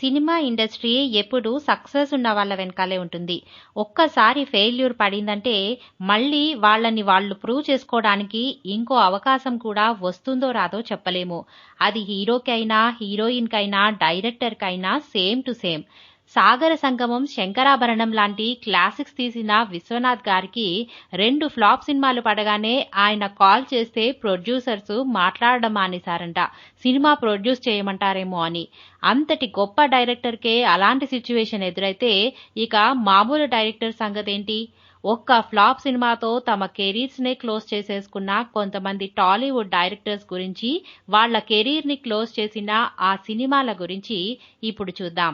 Cinema industry ఎప్పుడు success ఉన్న వాళ్ళ వెనకాలే ఉంటుంది. ఒక్కసారి ఫెయిల్యూర్ పడిందంటే మళ్ళీ వాళ్ళని వాళ్ళు ప్రూవ్ చేసుకోవడానికి ఇంకో అవకాశం కూడా వస్తుందో రాదో చెప్పలేము. అది హీరోకైనా హీరోయిన్కైనా డైరెక్టర్కైనా same to same. Sagara Sangamam Sankarabharanam లాంటి క్లాసిక్స్ తీసిన విశ్వనాథ్ గారికి రెండు ఫ్లాప్ సినిమాలు పడగానే ఆయన కాల్ చేస్తే ప్రొడ్యూసర్స్ మాట్లాడడం మానేశారంట. సినిమా ప్రొడ్యూస్ చేయమంటారేమో అని. అంతటి గొప్ప డైరెక్టర్కే అలాంటి సిచ్యువేషన్ ఎదురైతే ఇక మామూలు డైరెక్టర్ సంగతేంటి? ఒక్క ఫ్లాప్ సినిమాతో తమ కెరీర్స్ నే క్లోజ్ చేసేసుకున్న కొంతమంది టాలీవుడ్ డైరెక్టర్స్ గురించి వాళ్ళ కెరీర్ని క్లోజ్ చేసిన ఆ సినిమాల గురించి ఇప్పుడు చూద్దాం.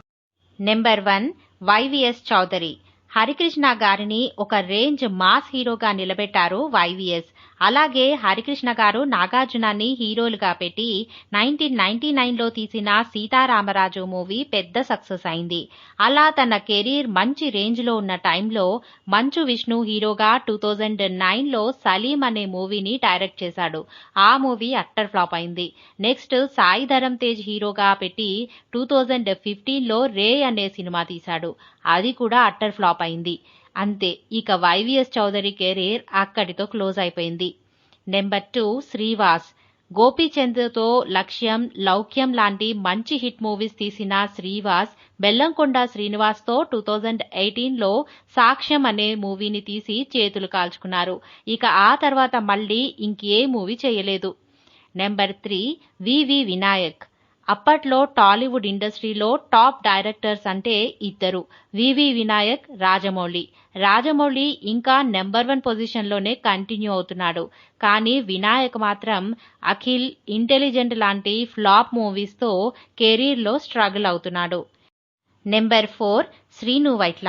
Number one YVS Chowdary. Harikrishna గారిని ఒక రేంజ్ మాస్ హీరోగా నిలబెట్టారు వైవిఎస్. అలాగే హరికృష్ణ గారు నాగార్జునాన్ని హీరోలుగా పెట్టి నైన్టీన్ నైన్టీ నైన్లో తీసిన సీతారామరాజు మూవీ పెద్ద సక్సెస్ అయింది. అలా తన కెరీర్ మంచి రేంజ్లో ఉన్న టైంలో మంచు విష్ణు హీరోగా టూ థౌజండ్ నైన్లో సలీం అనే మూవీని డైరెక్ట్ చేశాడు. ఆ మూవీ అట్టర్ ఫ్లాప్ అయింది. నెక్స్ట్ సాయి ధరమ్ తేజ్ హీరోగా పెట్టి టూ థౌజండ్ ఫిఫ్టీన్లో రే అనే సినిమా తీశాడు. అది కూడా అట్టర్ ఫ్లాప్ అయింది. అంతే ఇక వైవిఎస్ చౌదరి కెరీర్ అక్కడితో క్లోజ్ అయిపోయింది. Number two Srivas. గోపీచంద్తో Lakshyam Loukyam లాంటి మంచి హిట్ మూవీస్ తీసిన శ్రీవాస్ బెల్లంకొండ శ్రీనివాస్తో టూ థౌజండ్ ఎయిటీన్లో సాక్ష్యం అనే మూవీని తీసి చేతులు కాల్చుకున్నారు. ఇక ఆ తర్వాత మళ్ళీ ఇంకే మూవీ చేయలేదు. Number three VV Vinayak. అప్పట్లో టాలీవుడ్ ఇండస్ట్రీలో టాప్ డైరెక్టర్స్ అంటే ఇద్దరు వివి వినాయక్ రాజమౌళి. రాజమౌళి ఇంకా నెంబర్ వన్ పొజిషన్లోనే కంటిన్యూ అవుతున్నాడు. కానీ వినాయక్ మాత్రం అఖిల్ ఇంటెలిజెంట్ లాంటి ఫ్లాప్ మూవీస్తో కెరీర్లో స్ట్రగుల్ అవుతున్నాడు. Number four Srinu Vaitla.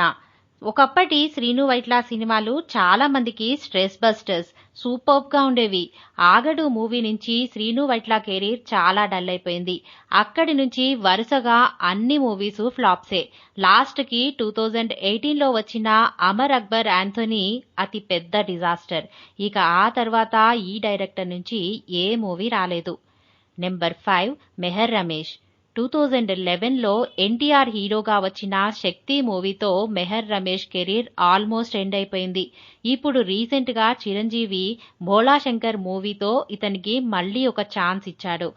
ఒకప్పటి శ్రీను వైట్ల సినిమాలు చాలా మందికి స్ట్రెస్ బస్టర్స్ సూపర్బ్గా ఉండేవి. ఆగడు మూవీ నుంచి శ్రీను వైట్ల కెరీర్ చాలా డల్ అయిపోయింది. అక్కడి నుంచి వరుసగా అన్ని మూవీస్ ఫ్లాప్సే. లాస్ట్కి టూ థౌజండ్ ఎయిటీన్లో వచ్చిన అమర్ అక్బర్ యాంథోనీ అతి పెద్ద డిజాస్టర్. ఇక ఆ తర్వాత ఈ డైరెక్టర్ నుంచి ఏ మూవీ రాలేదు. Number five Mehar Ramesh. Two thousand లెవెన్లో NTR హీరోగా వచ్చిన శక్తి మూవీతో Mehar Ramesh career almost end అయిపోయింది. ఇప్పుడు రీసెంట్గా చిరంజీవి భోళాశంకర్ మూవీతో ఇతనికి మళ్ళీ ఒక ఛాన్స్ ఇచ్చాడు.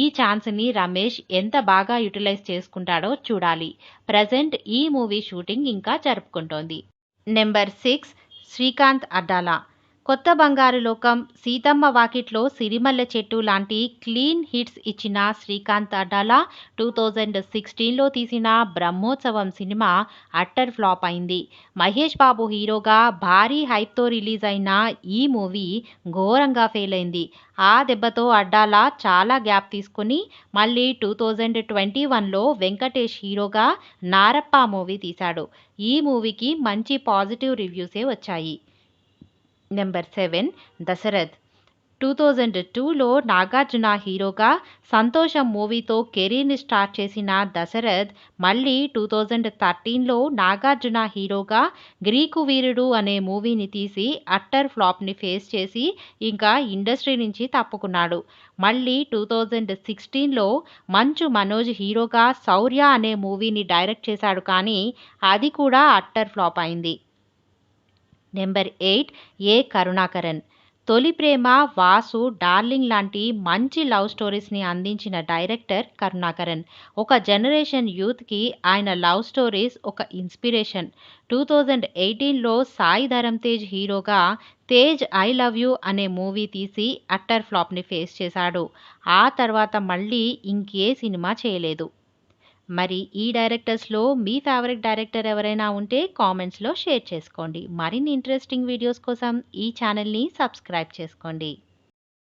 ఈ ఛాన్స్ని రమేష్ ఎంత బాగా యూటిలైజ్ చేసుకుంటాడో చూడాలి. ప్రజెంట్ ఈ మూవీ షూటింగ్ ఇంకా జరుపుకుంటోంది. Number six Srikanth Addala. కొత్త బంగారు లోకం సీతమ్మ వాకిట్లో సిరిమల్లె చెట్టు లాంటి క్లీన్ హిట్స్ ఇచ్చిన శ్రీకాంత్ అడ్డాలా టూ థౌజండ్ సిక్స్టీన్లో తీసిన బ్రహ్మోత్సవం సినిమా అట్టర్ ఫ్లాప్ అయింది. మహేష్ బాబు హీరోగా భారీ హైప్తో రిలీజ్ అయిన ఈ మూవీ ఘోరంగా ఫెయిల్ అయింది. ఆ దెబ్బతో అడ్డాలా చాలా గ్యాప్ తీసుకుని మళ్ళీ టూ థౌజండ్ ట్వంటీ వన్లో వెంకటేష్ హీరోగా నారప్ప మూవీ తీశాడు. ఈ మూవీకి మంచి పాజిటివ్ రివ్యూసే వచ్చాయి. Number seven Dasarath two thousand టూలో నాగార్జున హీరోగా సంతోషం మూవీతో కెరీర్ని స్టార్ట్ చేసిన దశరథ్ మళ్ళీ టూ థౌజండ్ థర్టీన్లో నాగార్జున హీరోగా గ్రీకు వీరుడు అనే మూవీని తీసి అట్టర్ ఫ్లాప్ని ఫేస్ చేసి ఇంకా ఇండస్ట్రీ నుంచి తప్పుకున్నాడు. మళ్ళీ టూ థౌజండ్ సిక్స్టీన్లో మంచు మనోజ్ హీరోగా శౌర్య అనే మూవీని డైరెక్ట్ చేశాడు కానీ అది కూడా అట్టర్ ఫ్లాప్ అయింది. Number eight A Karunakaran. తొలి ప్రేమ వాసు డార్లింగ్ లాంటి మంచి లవ్ స్టోరీస్ని అందించిన డైరెక్టర్ కరుణాకరన్. ఒక జనరేషన్ యూత్కి ఆయన లవ్ స్టోరీస్ ఒక ఇన్స్పిరేషన్. టూ థౌజండ్ ఎయిటీన్లో సాయి ధరమ్ తేజ్ హీరోగా తేజ్ ఐ లవ్ యూ అనే మూవీ తీసి అట్టర్ ఫ్లాప్ని ఫేస్ చేశాడు. ఆ తర్వాత మళ్ళీ ఇంకే సినిమా చేయలేదు. మరి ఈ డైరెక్టర్స్లో మీ ఫేవరెట్ డైరెక్టర్ ఎవరైనా ఉంటే కామెంట్స్లో షేర్ చేసుకోండి. మరిన్ని ఇంట్రెస్టింగ్ వీడియోస్ కోసం ఈ ఛానల్ని సబ్స్క్రైబ్ చేసుకోండి.